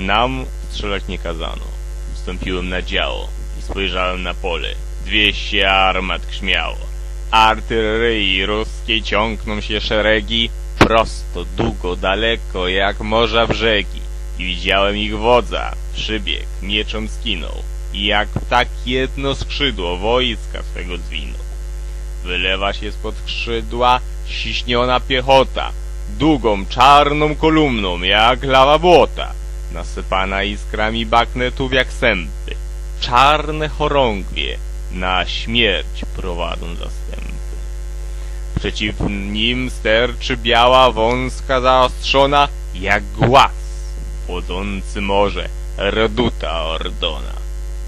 Nam strzelać nie kazano. Wstąpiłem na działo i spojrzałem na pole. Dwieście armat grzmiało. Artylerii ruskiej ciągną się szeregi prosto, długo, daleko, jak morza brzegi. I widziałem ich wodza, przybieg, mieczem skinął. I jak ptak jedno skrzydło wojska swego zwinął. Wylewa się spod skrzydła ściśniona piechota, długą, czarną kolumną, jak lawa błota, nasypana iskrami baknetów jak sępy. Czarne chorągwie na śmierć prowadzą zastępy. Przeciw nim sterczy biała, wąska, zaostrzona, jak głaz, wodzący morze, reduta Ordona.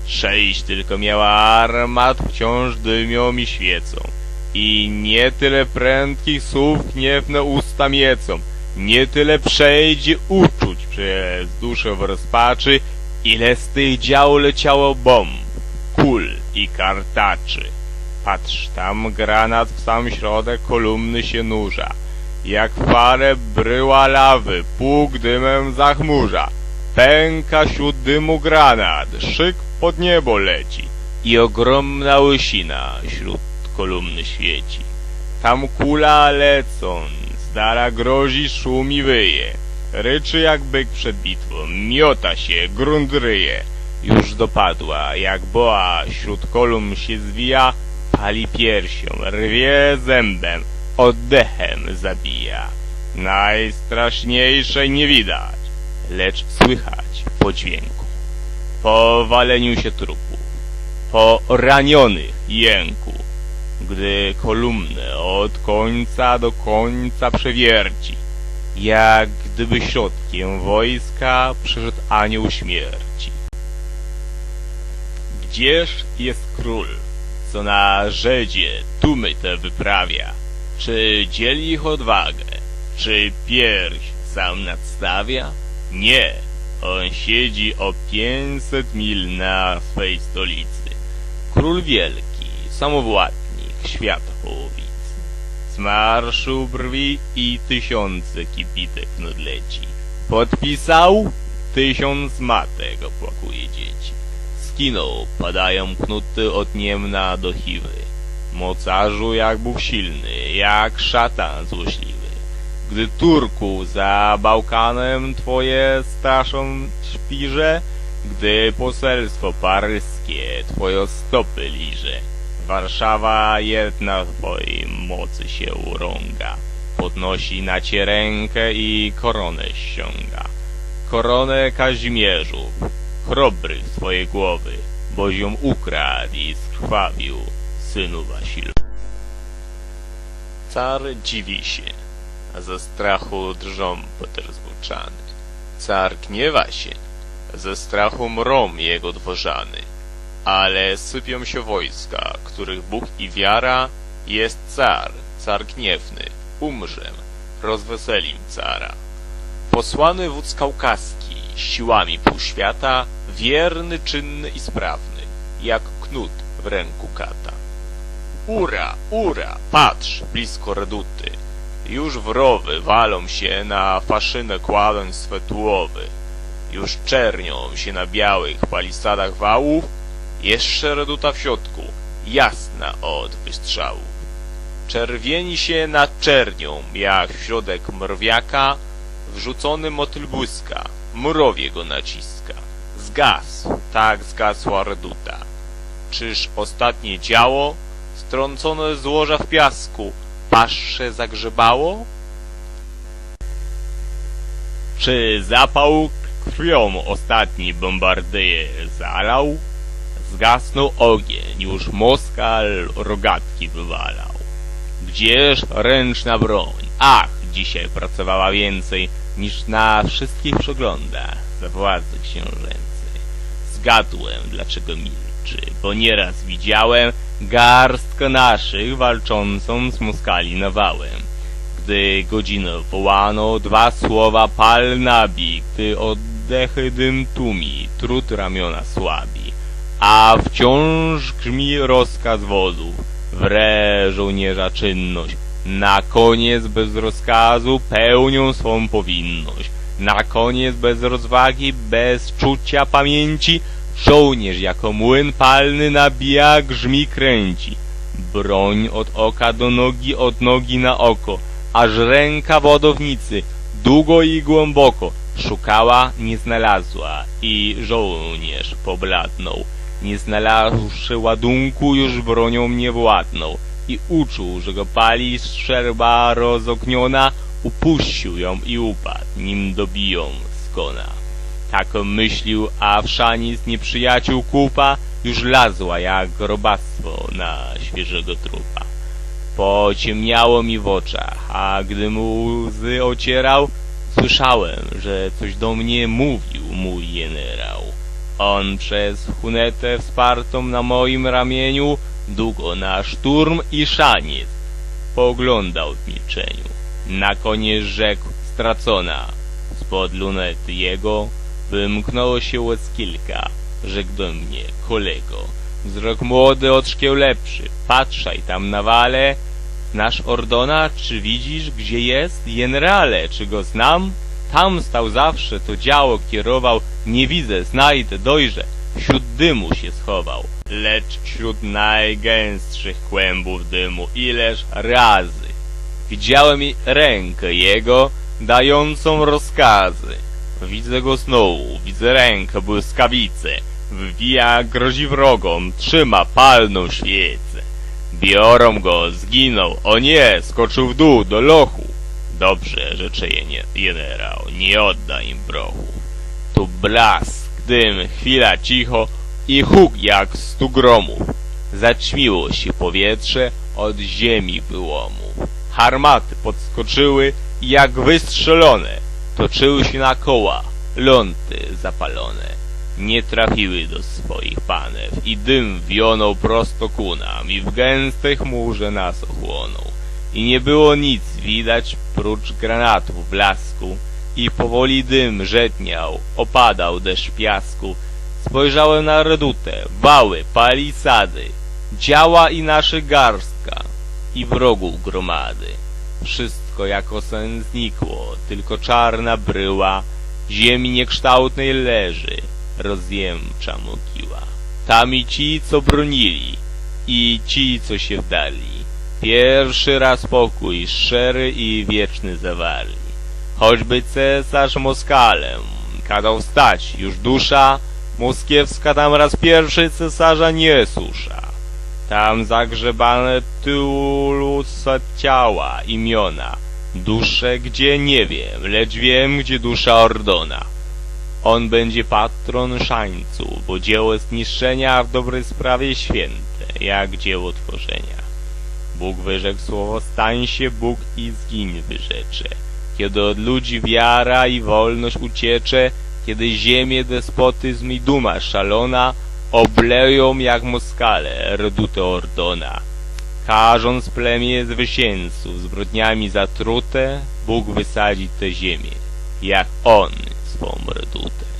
Sześć tylko miała armat, wciąż dymią i świecą. I nie tyle prędkich słów gniewne usta miecą, nie tyle przejdzie uczuć przez duszę w rozpaczy, ile z tych dział leciało bomb, kul i kartaczy. Patrz, tam granat w sam środek kolumny się nurza. Jak fale bryła lawy, pług dymem zachmurza. Pęka wśród dymu granat, szyk pod niebo leci i ogromna łysina wśród kolumny świeci. Tam kula lecąc, dala grozi, szumi, wyje. Ryczy jak byk przed bitwą, miota się, grunt ryje. Już dopadła, jak boa wśród kolumn się zwija, pali piersią, rwie zębem, oddechem zabija. Najstraszniejszej nie widać, lecz słychać po dźwięku. Po waleniu się trupu, po ranionych jęku, gdy kolumnę od końca do końca przewierci, jak gdyby środkiem wojska przeszedł anioł śmierci. Gdzież jest król, co na rzedzie dumy te wyprawia? Czy dzieli ich odwagę? Czy pierś sam nadstawia? Nie, on siedzi o pięćset mil na swej stolicy. Król wielki, samowładnik świata połowicy. Z marszu brwi i tysiące kipitek nadleci. Podpisał? Tysiąc matek opłakuje dzieci. Skinął, padają knuty od niemna do chiwy. Mocarzu jak Bóg silny, jak szatan złośliwy. Gdy Turku za Bałkanem twoje straszą szpirze, gdy poselstwo paryskie twoje stopy liże, Warszawa jedna twojej mocy się urąga, podnosi na cię rękę i koronę ściąga. Koronę Kazimierzów, chrobrych z twojej głowy, boś ją ukradł i skrwawił synu Wasilu. Car dziwi się, a ze strachu drżą poterzbuczany. Car gniewa się, ze strachu mrą jego dworzany. Ale sypią się wojska, których Bóg i wiara jest car, car gniewny, umrzem, rozweselim cara. Posłany wódz kaukaski, siłami półświata, wierny, czynny i sprawny, jak knut w ręku kata. Ura, ura, patrz, blisko reduty, już wrowy walą się na faszynę kładąc swe tułowy, już czernią się na białych palisadach wałów, jeszcze reduta w środku, jasna od wystrzałów. Czerwieni się nad czernią, jak w środek mrwiaka, wrzucony motyl błyska, mrowie go naciska. Zgasł, tak zgasła reduta. Czyż ostatnie działo, strącone z łoża w piasku, paszcze zagrzebało? Czy zapał krwią ostatni bombardyje zalał? Zgasnął ogień, już Moskal rogatki wywalał. Gdzież ręczna broń? Ach, dzisiaj pracowała więcej niż na wszystkich przeglądach za władzy książęcej. Zgadłem, dlaczego milczy, bo nieraz widziałem garstkę naszych walczącą z Moskali nawałem. Gdy godzinę wołano, dwa słowa pal nabi, gdy oddechy dym tłumi, trud ramiona słabi. A wciąż grzmi rozkaz wozów, wre żołnierza czynność, na koniec bez rozkazu pełnią swą powinność. Na koniec bez rozwagi, bez czucia pamięci, żołnierz jako młyn palny nabija, grzmi, kręci. Broń od oka do nogi, od nogi na oko, aż ręka wodownicy, długo i głęboko, szukała, nie znalazła i żołnierz pobladnął. Nie znalazłszy ładunku, już bronią nie władnął i uczuł, że go pali szczerba rozogniona, upuścił ją i upadł, nim dobiją skona. Tak myślił, a w szanic nieprzyjaciół kupa już lazła jak robactwo na świeżego trupa. Pociemniało mi w oczach, a gdy mu łzy ocierał, słyszałem, że coś do mnie mówił mój generał. On przez hunetę wspartą na moim ramieniu długo na szturm i szaniec poglądał w milczeniu. Na koniec rzekł stracona. Spod lunety jego wymknęło się łez kilka. Rzekł do mnie, kolego, wzrok młody od szkieł lepszy. Patrzaj tam na wale. Znasz Ordona? Czy widzisz, gdzie jest? Generale, czy go znam? Tam stał zawsze, to działo kierował. Nie widzę, znajdę, dojrzę. Wśród dymu się schował. Lecz wśród najgęstszych kłębów dymu ileż razy Widziałem rękę jego, dającą rozkazy. Widzę go znowu, widzę rękę błyskawicy. Wbija, grozi wrogom, trzyma palną świecę. Biorą go, zginął, o nie, skoczył w dół, do lochu. Dobrze, rzecze generał, nie odda im brochu. Tu blask, dym, chwila cicho i huk jak stu gromów. Zaćmiło się powietrze od ziemi wyłomu. Harmaty podskoczyły jak wystrzelone toczyły się na koła, ląty zapalone. Nie trafiły do swoich panew i dym wionął prosto ku nam i w gęstej chmurze nas ochłonął. I nie było nic widać prócz granatów blasku i powoli dym żetniał, opadał deszcz piasku. Spojrzałem na redutę, wały, palisady, działa i nasze garstka i wrogów gromady. Wszystko jako sen znikło, tylko czarna bryła ziemi niekształtnej leży, rozjemcza mogiła. Tam i ci, co bronili, i ci, co się wdali. Pierwszy raz pokój szczery i wieczny zawarli. Choćby cesarz Moskalem kazał stać już dusza, moskiewska tam raz pierwszy cesarza nie susza. Tam zagrzebane tylu ciała, imiona, dusze gdzie nie wiem, lecz wiem gdzie dusza Ordona. On będzie patron szańcu, bo dzieło zniszczenia w dobrej sprawie święte, jak dzieło tworzenia. Bóg wyrzekł słowo, stań się Bóg i zgiń wyrzecze. Kiedy od ludzi wiara i wolność uciecze, kiedy ziemię despotyzm i duma szalona obleją jak moskale redute Ordona. Karząc plemię zwycięzców zbrodniami zatrute, Bóg wysadzi tę ziemię, jak on swą redutę.